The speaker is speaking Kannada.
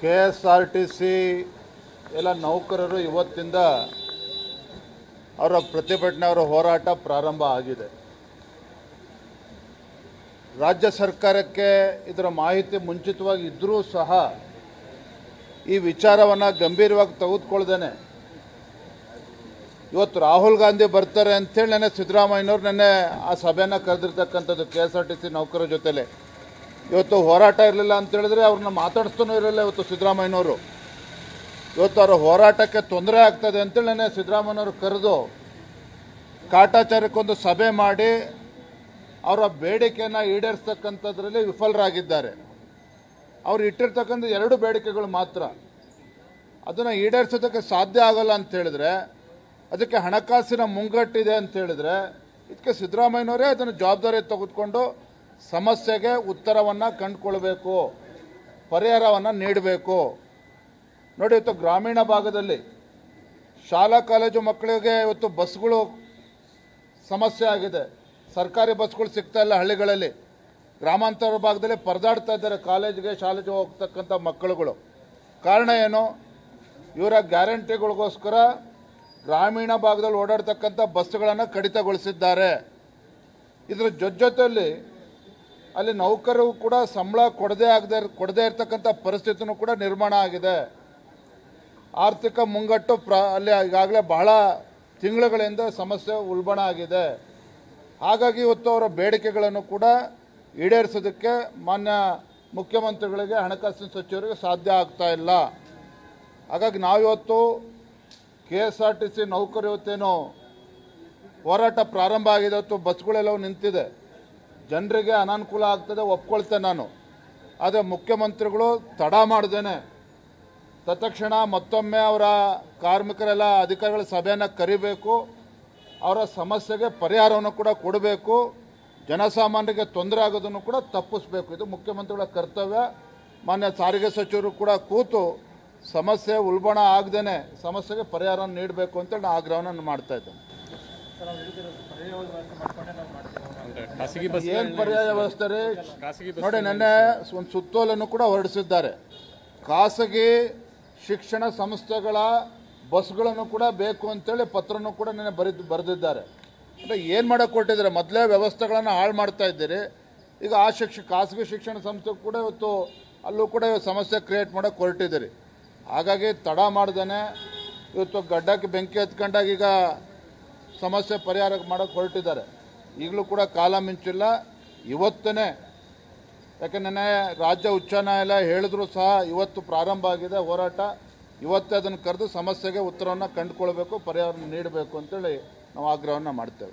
K S R T C ಎಲ್ಲ ನೌಕರರು ಇವತ್ತಿಂದ ಅವರ ಪ್ರತಿಭಟನೆ, ಅವರ ಹೋರಾಟ ಪ್ರಾರಂಭ ಆಗಿದೆ. ರಾಜ್ಯ ಸರ್ಕಾರಕ್ಕೆ ಇದರ ಮಾಹಿತಿ ಮುಂಚಿತವಾಗಿ ಇದ್ದರೂ ಸಹ ಈ ವಿಚಾರವನ್ನು ಗಂಭೀರವಾಗಿ ತೆಗೆದುಕೊಳ್ದೇನೆ ಇವತ್ತು ರಾಹುಲ್ ಗಾಂಧಿ ಬರ್ತಾರೆ ಅಂತೇಳಿ ನೆನೆ ಸಿದ್ದರಾಮಯ್ಯನವ್ರು ನೆನ್ನೆ ಆ ಸಭೆಯನ್ನು ಕರೆದಿರ್ತಕ್ಕಂಥದ್ದು K S R T C ನೌಕರರ ಜೊತೆಲೆ. ಇವತ್ತು ಹೋರಾಟ ಇರಲಿಲ್ಲ ಅಂತ ಹೇಳಿದ್ರೆ ಅವ್ರನ್ನ ಮಾತಾಡಿಸ್ತಾನೂ ಇರಲಿಲ್ಲ ಇವತ್ತು ಸಿದ್ದರಾಮಯ್ಯನವರು. ಇವತ್ತು ಅವರ ಹೋರಾಟಕ್ಕೆ ತೊಂದರೆ ಆಗ್ತದೆ ಅಂತೇಳಿ ಸಿದ್ದರಾಮಯ್ಯನವರು ಕರೆದು ಕಾಟಾಚಾರಕ್ಕೊಂದು ಸಭೆ ಮಾಡಿ ಅವರ ಬೇಡಿಕೆಯನ್ನು ಈಡೇರಿಸ್ತಕ್ಕಂಥದ್ರಲ್ಲಿ ವಿಫಲರಾಗಿದ್ದಾರೆ. ಅವ್ರು ಇಟ್ಟಿರ್ತಕ್ಕಂಥ ಎರಡು ಬೇಡಿಕೆಗಳು ಮಾತ್ರ. ಅದನ್ನು ಈಡೇರಿಸೋದಕ್ಕೆ ಸಾಧ್ಯ ಆಗಲ್ಲ ಅಂತ ಹೇಳಿದ್ರೆ, ಅದಕ್ಕೆ ಹಣಕಾಸಿನ ಮುಂಗಟ್ಟಿದೆ ಅಂತ ಹೇಳಿದ್ರೆ, ಇದಕ್ಕೆ ಸಿದ್ದರಾಮಯ್ಯನವರೇ ಅದನ್ನು ಜವಾಬ್ದಾರಿ ತೆಗೆದುಕೊಂಡು ಸಮಸ್ಯೆಗೆ ಉತ್ತರವನ್ನು ಕಂಡುಕೊಳ್ಬೇಕು, ಪರಿಹಾರವನ್ನು ನೀಡಬೇಕು. ನೋಡಿ, ಇವತ್ತು ಗ್ರಾಮೀಣ ಭಾಗದಲ್ಲಿ ಶಾಲಾ ಕಾಲೇಜು ಮಕ್ಕಳಿಗೆ ಇವತ್ತು ಬಸ್ಗಳು ಸಮಸ್ಯೆ ಆಗಿದೆ. ಸರ್ಕಾರಿ ಬಸ್ಗಳು ಸಿಗ್ತಾ ಇಲ್ಲ ಹಳ್ಳಿಗಳಲ್ಲಿ. ಗ್ರಾಮಾಂತರ ಭಾಗದಲ್ಲಿ ಪರದಾಡ್ತಾ ಇದ್ದಾರೆ ಕಾಲೇಜಿಗೆ, ಶಾಲೆಗೆ ಹೋಗ್ತಕ್ಕಂಥ ಮಕ್ಕಳುಗಳು. ಕಾರಣ ಏನು? ಇವರ ಗ್ಯಾರಂಟಿಗಳಿಗೋಸ್ಕರ ಗ್ರಾಮೀಣ ಭಾಗದಲ್ಲಿ ಓಡಾಡ್ತಕ್ಕಂಥ ಬಸ್ಸುಗಳನ್ನು ಕಡಿತಗೊಳಿಸಿದ್ದಾರೆ. ಇದರ ಜೊತೆಯಲ್ಲಿ ಅಲ್ಲಿ ನೌಕರರು ಕೂಡ ಸಂಬಳ ಕೊಡದೇ ಆಗದೆ ಕೊಡದೇ ಇರತಕ್ಕಂಥ ಪರಿಸ್ಥಿತಿನೂ ಕೂಡ ನಿರ್ಮಾಣ ಆಗಿದೆ. ಆರ್ಥಿಕ ಮುಂಗಟ್ಟು ಪ್ರ, ಅಲ್ಲಿ ಈಗಾಗಲೇ ಬಹಳ ತಿಂಗಳುಗಳಿಂದ ಸಮಸ್ಯೆ ಉಲ್ಬಣ ಆಗಿದೆ. ಹಾಗಾಗಿ ಇವತ್ತು ಅವರ ಬೇಡಿಕೆಗಳನ್ನು ಕೂಡ ಈಡೇರಿಸೋದಕ್ಕೆ ಮಾನ್ಯ ಮುಖ್ಯಮಂತ್ರಿಗಳಿಗೆ, ಹಣಕಾಸಿನ ಸಚಿವರಿಗೆ ಸಾಧ್ಯ ಆಗ್ತಾ ಇಲ್ಲ. ಹಾಗಾಗಿ ನಾವಿವತ್ತು K S R T C ನೌಕರು ಇವತ್ತೇನು ಹೋರಾಟ ಪ್ರಾರಂಭ ಆಗಿದೆ. ಅಥವಾ ಬಸ್ಗಳೆಲ್ಲವೂ ನಿಂತಿದೆ. ಜನರಿಗೆ ಅನಾನುಕೂಲ ಆಗ್ತದೆ, ಒಪ್ಕೊಳ್ತೇನೆ ನಾನು. ಆದರೆ ಮುಖ್ಯಮಂತ್ರಿಗಳು ತಡ ಮಾಡ್ದೇನೆ. ತತ್ಕ್ಷಣ ಮತ್ತೊಮ್ಮೆ ಅವರ ಕಾರ್ಮಿಕರೆಲ್ಲ ಅಧಿಕಾರಿಗಳ ಸಭೆಯನ್ನು ಕರಿಬೇಕು. ಅವರ ಸಮಸ್ಯೆಗೆ ಪರಿಹಾರವನ್ನು ಕೂಡ ಕೊಡಬೇಕು. ಜನಸಾಮಾನ್ಯರಿಗೆ ತೊಂದರೆ ಆಗೋದನ್ನು ಕೂಡ ತಪ್ಪಿಸ್ಬೇಕು. ಇದು ಮುಖ್ಯಮಂತ್ರಿಗಳ ಕರ್ತವ್ಯ. ಮಾನ್ಯ ಸಾರಿಗೆ ಸಚಿವರು ಕೂಡ ಕೂತು ಸಮಸ್ಯೆ ಉಲ್ಬಣ ಆಗದೇನೆ, ಸಮಸ್ಯೆಗೆ ಪರಿಹಾರ ನೀಡಬೇಕು ಅಂತೇಳಿ ನಾನು ಆಗ್ರಹವನ್ನು ಮಾಡ್ತಾ ಇದ್ದೇನೆ. ಖಾಸಗಿ ಬಸ್ ಏನು ಪರ್ಯಾಯ ವ್ಯವಸ್ಥೆ ರೀ ಖಾಸಗಿ ನೋಡಿ ನೆನ್ನೆ ಒಂದು ಸುತ್ತೋಲನ್ನು ಕೂಡ ಹೊರಡಿಸಿದ್ದಾರೆ. ಖಾಸಗಿ ಶಿಕ್ಷಣ ಸಂಸ್ಥೆಗಳ ಬಸ್ಗಳನ್ನು ಕೂಡ ಬೇಕು ಅಂತೇಳಿ ಪತ್ರನೂ ಕೂಡ ನೆನ್ನೆ ಬರೆದು ಬರೆದಿದ್ದಾರೆ. ಅಂದರೆ ಏನು ಮಾಡೋಕೆ ಕೊಟ್ಟಿದ್ದಾರೆ ಮೊದಲೇ ವ್ಯವಸ್ಥೆಗಳನ್ನು ಹಾಳು ಮಾಡ್ತಾ ಇದ್ದೀರಿ. ಈಗ ಆ ಶಿಕ್ಷ ಖಾಸಗಿ ಶಿಕ್ಷಣ ಸಂಸ್ಥೆ ಕೂಡ ಇವತ್ತು ಅಲ್ಲೂ ಕೂಡ ಸಮಸ್ಯೆ ಕ್ರಿಯೇಟ್ ಮಾಡೋಕ್ಕೆ ಹೊರಟಿದ್ದೀರಿ. ಹಾಗಾಗಿ ತಡ ಮಾಡ್ದೇ ಇವತ್ತು ಗಡ್ಡಕ್ಕೆ ಬೆಂಕಿ ಹತ್ಕೊಂಡಾಗ ಈಗ ಸಮಸ್ಯೆ ಪರಿಹಾರ ಮಾಡೋಕ್ಕೆ ಹೊರಟಿದ್ದಾರೆ. ಈಗಲೂ ಕೂಡ ಕಾಲ ಮಿಂಚಿಲ್ಲ. ಇವತ್ತೇ ಯಾಕೆಂದರೆ ರಾಜ್ಯ ಉಚ್ಚ ನ್ಯಾಯಾಲಯ ಹೇಳಿದ್ರು ಸಹ ಇವತ್ತು ಪ್ರಾರಂಭ ಆಗಿದೆ ಹೋರಾಟ. ಇವತ್ತೇ ಅದನ್ನು ಕರೆದು ಸಮಸ್ಯೆಗೆ ಉತ್ತರವನ್ನು ಕಂಡುಕೊಳ್ಬೇಕು ಪರಿಹಾರ ನೀಡಬೇಕು ಅಂತೇಳಿ ನಾವು ಆಗ್ರಹವನ್ನು ಮಾಡ್ತೇವೆ.